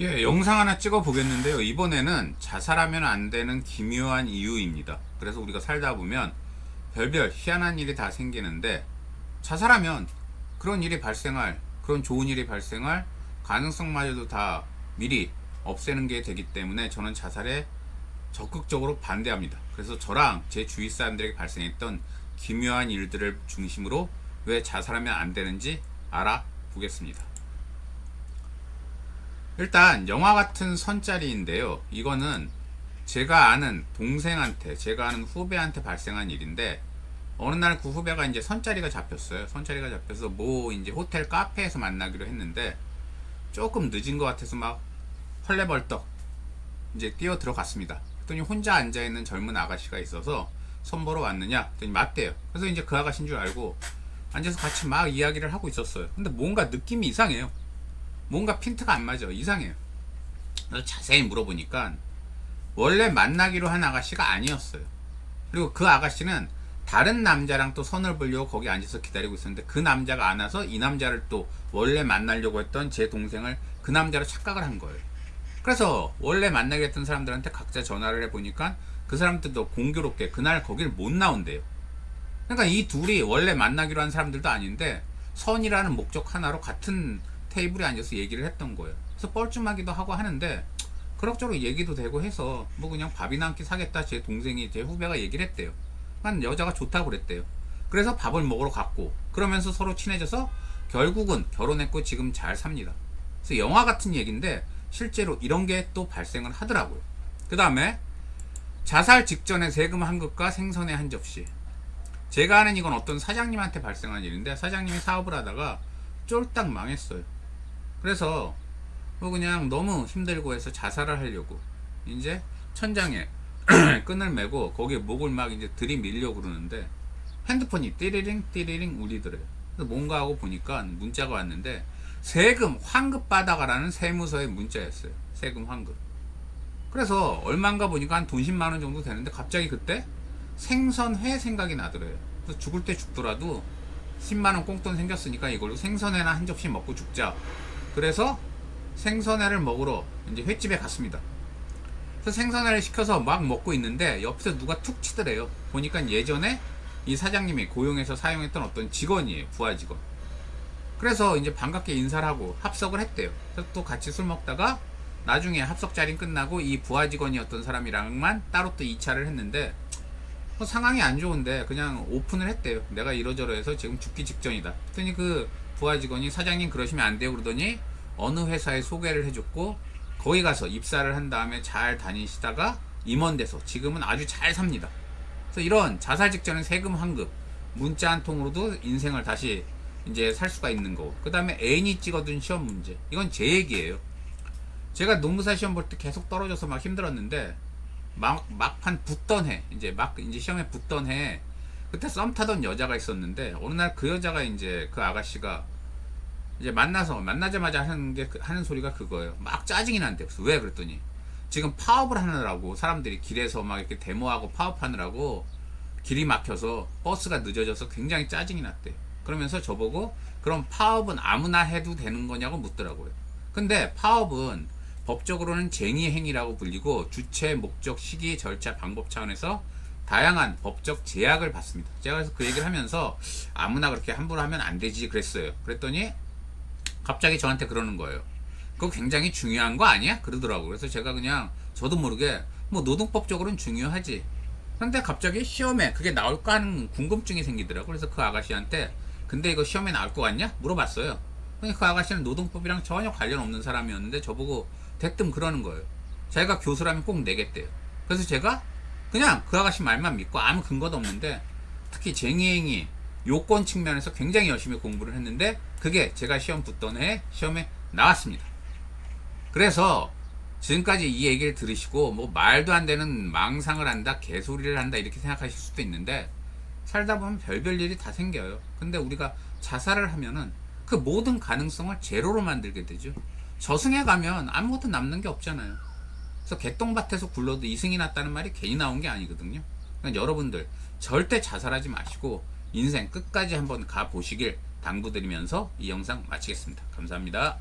예, 영상 하나 찍어 보겠는데요. 이번에는 자살하면 안 되는 기묘한 이유입니다. 그래서 우리가 살다 보면 별별 희한한 일이 다 생기는데 자살하면 그런 일이 발생할 그런 좋은 일이 발생할 가능성마저도 다 미리 없애는 게 되기 때문에 저는 자살에 적극적으로 반대합니다. 그래서 저랑 제 주위 사람들에게 발생했던 기묘한 일들을 중심으로 왜 자살하면 안 되는지 알아보겠습니다. 일단 영화 같은 선짜리인데요. 이거는 제가 아는 동생한테, 제가 아는 후배한테 발생한 일인데 어느 날 그 후배가 이제 선짜리가 잡혔어요. 선짜리가 잡혀서 뭐 이제 호텔 카페에서 만나기로 했는데 조금 늦은 것 같아서 막 헐레벌떡 이제 뛰어 들어갔습니다. 그랬더니 혼자 앉아 있는 젊은 아가씨가 있어서 선보러 왔느냐? 그랬더니 맞대요. 그래서 이제 그 아가씨인 줄 알고 앉아서 같이 막 이야기를 하고 있었어요. 근데 뭔가 느낌이 이상해요. 뭔가 핀트가 안 맞아. 이상해요. 그래서 자세히 물어보니까 원래 만나기로 한 아가씨가 아니었어요. 그리고 그 아가씨는 다른 남자랑 또 선을 보려고 거기 앉아서 기다리고 있었는데 그 남자가 안 와서 이 남자를 또 원래 만나려고 했던 제 동생을 그 남자로 착각을 한 거예요. 그래서 원래 만나기로 했던 사람들한테 각자 전화를 해보니까 그 사람들도 공교롭게 그날 거길 못 나온대요. 그러니까 이 둘이 원래 만나기로 한 사람들도 아닌데 선이라는 목적 하나로 같은 테이블에 앉아서 얘기를 했던 거예요. 그래서 뻘쭘하기도 하고 하는데 그럭저럭 얘기도 되고 해서 뭐 그냥 밥이나 한 끼 사겠다 제 동생이 제 후배가 얘기를 했대요. 한 여자가 좋다고 그랬대요. 그래서 밥을 먹으러 갔고 그러면서 서로 친해져서 결국은 결혼했고 지금 잘 삽니다. 그래서 영화 같은 얘기인데 실제로 이런 게 또 발생을 하더라고요. 그 다음에 자살 직전에 세금 환급과 생선의 한 접시. 제가 아는 이건 어떤 사장님한테 발생한 일인데 사장님이 사업을 하다가 쫄딱 망했어요. 그래서 뭐 그냥 너무 힘들고 해서 자살을 하려고 이제 천장에 끈을 메고 거기에 목을 막 이제 들이밀려고 그러는데 핸드폰이 띠리링 띠리링 울리더래요. 그래서 뭔가 하고 보니까 문자가 왔는데 세금 환급 받아가라는 세무서의 문자였어요. 세금 환급. 그래서 얼마인가 보니까 한 돈 10만 원 정도 되는데 갑자기 그때 생선회 생각이 나더래요. 그래서 죽을 때 죽더라도 10만 원 꽁돈 생겼으니까 이걸로 생선회나 한 접시 먹고 죽자. 그래서 생선회를 먹으러 이제 횟집에 갔습니다. 그래서 생선회를 시켜서 막 먹고 있는데 옆에서 누가 툭 치더래요. 보니까 예전에 이 사장님이 고용해서 사용했던 어떤 직원이에요. 부하 직원. 그래서 이제 반갑게 인사를 하고 합석을 했대요. 그래서 또 같이 술 먹다가 나중에 합석 자리 끝나고 이 부하 직원이었던 사람이랑만 따로 또 2차를 했는데 뭐 상황이 안 좋은데 그냥 오픈을 했대요. 내가 이러저러해서 지금 죽기 직전이다. 그랬더니 그 부하 직원이 사장님 그러시면 안 돼요. 그러더니 어느 회사에 소개를 해줬고 거기 가서 입사를 한 다음에 잘 다니시다가 임원 돼서 지금은 아주 잘 삽니다. 그래서 이런 자살 직전에 세금 환급 문자 한 통으로도 인생을 다시 이제 살 수가 있는 거고 그 다음에 애인이 찍어둔 시험 문제 이건 제 얘기예요. 제가 농구사 시험 볼 때 계속 떨어져서 막 힘들었는데 막 막판 붙던 해 이제 막 이제 시험에 붙던 해 그때 썸 타던 여자가 있었는데 어느 날 그 여자가 이제 그 아가씨가 이제 만나서 만나자마자 하는 게 그- 하는 소리가 그거예요. 막 짜증이 난대. 왜 그랬더니 지금 파업을 하느라고 사람들이 길에서 막 이렇게 데모하고 파업하느라고 길이 막혀서 버스가 늦어져서 굉장히 짜증이 났대. 그러면서 저보고 그럼 파업은 아무나 해도 되는 거냐고 묻더라고요. 근데 파업은 법적으로는 쟁의 행위라고 불리고 주체, 목적, 시기, 절차, 방법 차원에서 다양한 법적 제약을 받습니다. 제가 그래서 그 얘기를 하면서 아무나 그렇게 함부로 하면 안 되지 그랬어요. 그랬더니 갑자기 저한테 그러는 거예요. 그거 굉장히 중요한 거 아니야? 그러더라고요. 그래서 제가 그냥 저도 모르게 뭐 노동법적으로는 중요하지. 근데 갑자기 시험에 그게 나올까 하는 궁금증이 생기더라고요. 그래서 그 아가씨한테 근데 이거 시험에 나올 것 같냐? 물어봤어요. 그 아가씨는 노동법이랑 전혀 관련 없는 사람이었는데 저보고 대뜸 그러는 거예요. 자기가 교수라면 꼭 내겠대요. 그래서 제가 그냥 그 아가씨 말만 믿고 아무 근거도 없는데 특히 쟁의행위 요건 측면에서 굉장히 열심히 공부를 했는데 그게 제가 시험 붙던 해 시험에 나왔습니다. 그래서 지금까지 이 얘기를 들으시고 뭐 말도 안 되는 망상을 한다, 개소리를 한다 이렇게 생각하실 수도 있는데 살다 보면 별별 일이 다 생겨요. 근데 우리가 자살을 하면은 그 모든 가능성을 제로로 만들게 되죠. 저승에 가면 아무것도 남는 게 없잖아요. 그래서 개똥밭에서 굴러도 이승이 났다는 말이 괜히 나온 게 아니거든요. 그러니까 여러분들 절대 자살하지 마시고 인생 끝까지 한번 가 보시길 당부드리면서 이 영상 마치겠습니다. 감사합니다.